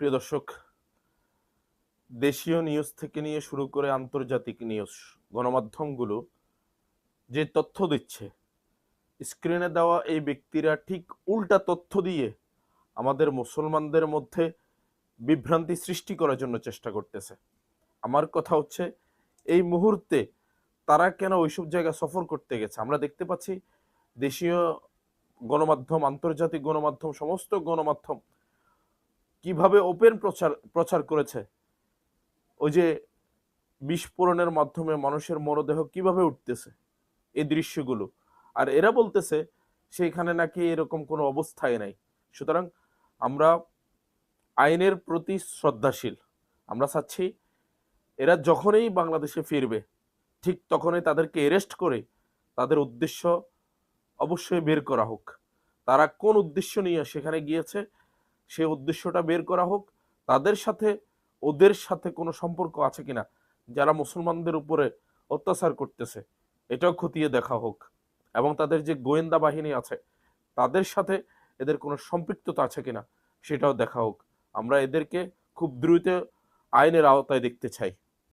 প্রিয় দর্শক, দেশীয় নিউজ থেকে নিয়ে শুরু করে আন্তর্জাতিক নিউজ গণমাধ্যমগুলো যে তথ্য দিচ্ছে স্ক্রিনে দেওয়া এই ব্যক্তিরা ঠিক উল্টা তথ্য দিয়ে আমাদের মুসলমানদের মধ্যে বিভ্রান্তি সৃষ্টি করার জন্য চেষ্টা করতেছে। আমার কথা হচ্ছে, এই মুহূর্তে তারা কেন ওইসব জায়গা সফর করতে গেছে? আমরা দেখতে পাচ্ছি, দেশীয় গণমাধ্যম, আন্তর্জাতিক গণমাধ্যম, সমস্ত গণমাধ্যম কীভাবে ওপেন প্রচার প্রচার করেছে? ওই যে বিস্ফোরণের মাধ্যমে মানুষের মরদেহ কীভাবে উঠতেছে? এই দৃশ্যগুলো। আর এরা বলতেছে সেইখানে নাকি এরকম কোনো অবস্থায় নাই। সুতরাং আমরা আইনের প্রতি শ্রদ্ধাশীল। আমরা চাচ্ছি, এরা যখনই বাংলাদেশে ফিরবে, ঠিক তখনই তাদেরকে এরেস্ট করে তাদের উদ্দেশ্য অবশ্যই বের করা হোক। তারা কোন উদ্দেশ্য নিয়ে সেখানে গিয়েছে সে উদ্দেশ্যটা বের করা হোক, তাদের সাথে, ওদের সাথে কোনো সম্পর্ক আছে কিনা, যারা মুসলমানদের উপরে অত্যাচার করতেছে, এটাও খতিয়ে দেখা হোক। এবং তাদের যে গোয়েন্দা বাহিনী আছে, তাদের সাথে এদের কোনো সম্পৃক্ততা আছে কিনা, সেটাও দেখা হোক। আমরা এদেরকে খুব দ্রুত আইনের আওতায় দেখতে চাই।